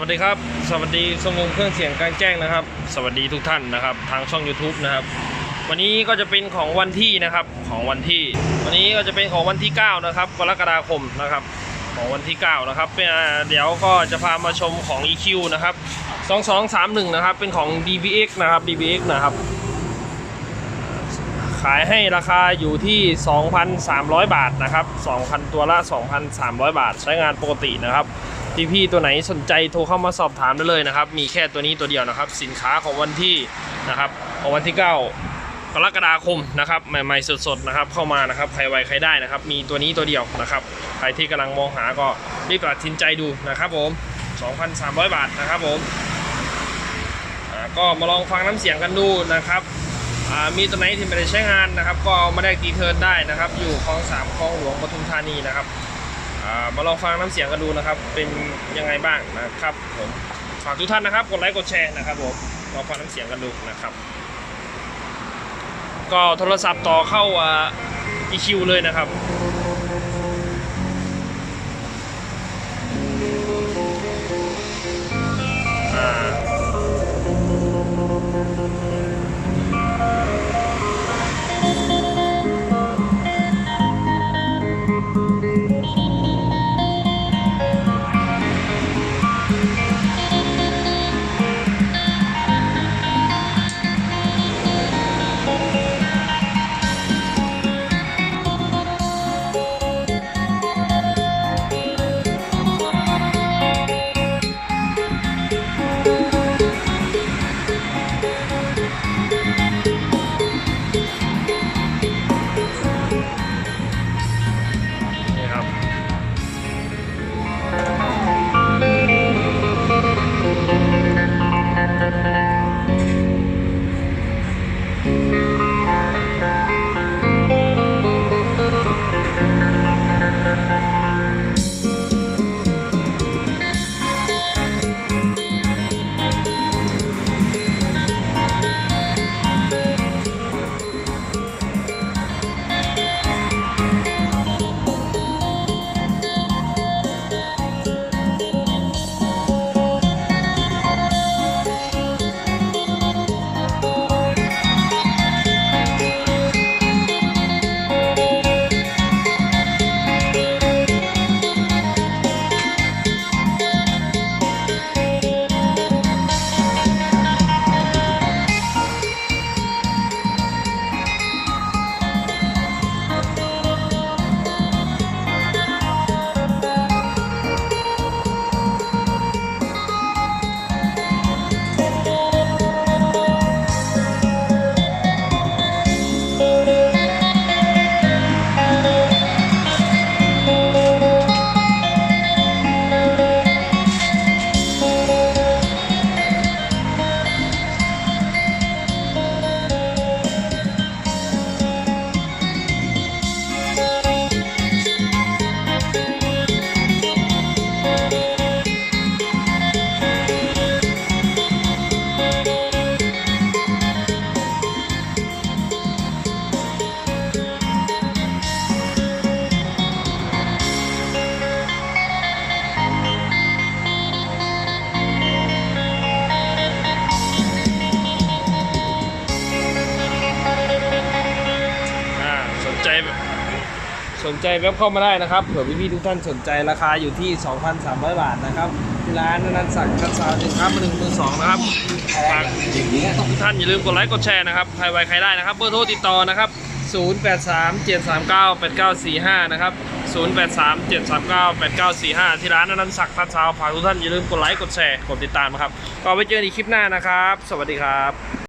วัสดีครับ สวัสดีสงงเครื่องเสียงกลางแจ้งนะครับ สวัสดีทุกท่านนะครับ ทางช่อง YouTube นะครับ วันนี้ก็จะเป็นของวันที่นะครับของวันที่ วันนี้ก็จะเป็นของวันที่ 9 นะครับกรกฎาคมนะครับ ของวันที่ 9 นะครับเเดี๋ยวก็จะพามาชมของ EQ นะครับ 2231 นะครับ เป็นของ DBX นะครับ DBX นะครับ ขายให้ราคาอยู่ที่ 2,300 บาทนะครับ 2,000 ตัวละ 2,300 บาท ใช้งานปกตินะครับ พี่ๆตัวไหนสนใจโทรเข้ามาสอบถามได้เลยนะครับ มีแค่ตัวนี้ตัวเดียวนะครับ สินค้าของวันที่นะครับของวันที่ 9 กรกฎาคมนะครับใหม่ๆสดๆนะครับเข้ามานะครับใครไวใครได้นะครับ มีตัวนี้ตัวเดียวนะครับใครที่กำลังมองหาก็รีบตัดสินใจดูนะครับผม 2,300 บาทนะครับผมก็มาลองฟังน้ำเสียงกันดูนะครับ มีตัวไหนที่ไม่ได้ใช้งานนะครับ ก็เอามาได้ดีเทิร์นได้นะครับ อยู่คลองสามคลองหลวงปทุมธานีนะครับ มาลองฟังน้ำเสียงกันดูนะครับ เป็นยังไงบ้างนะครับผมฝากทุกท่านนะครับ กดไลค์กดแชร์นะครับผมลองฟังน้ำเสียงกันดูนะครับ ก็โทรศัพท์ต่อเข้าอ่า EQ เลยนะครับ สนใจแวบเข้ามาได้นะครับเผื่อพี่ๆทุกท่านสนใจราคาอยู่ที่ 2,300 บาทนะครับที่ร้านนันสักคันสาวสินค้ามือหนึ่งมือสองนะครับฝากทุกท่านอย่าลืมกดไลค์กดแชร์นะครับใครไวใครได้นะครับเบอร์โทรติดต่อนะครับ 0837398945 นะครับ 0837398945 ที่ร้านนันต์ศักดิ์ทัดเช้าฝากทุกท่านอย่าลืมกดไลค์กดแชร์กดติดตามนะครับก็ไว้เจอกันคลิปหน้านะครับ สวัสดีครับ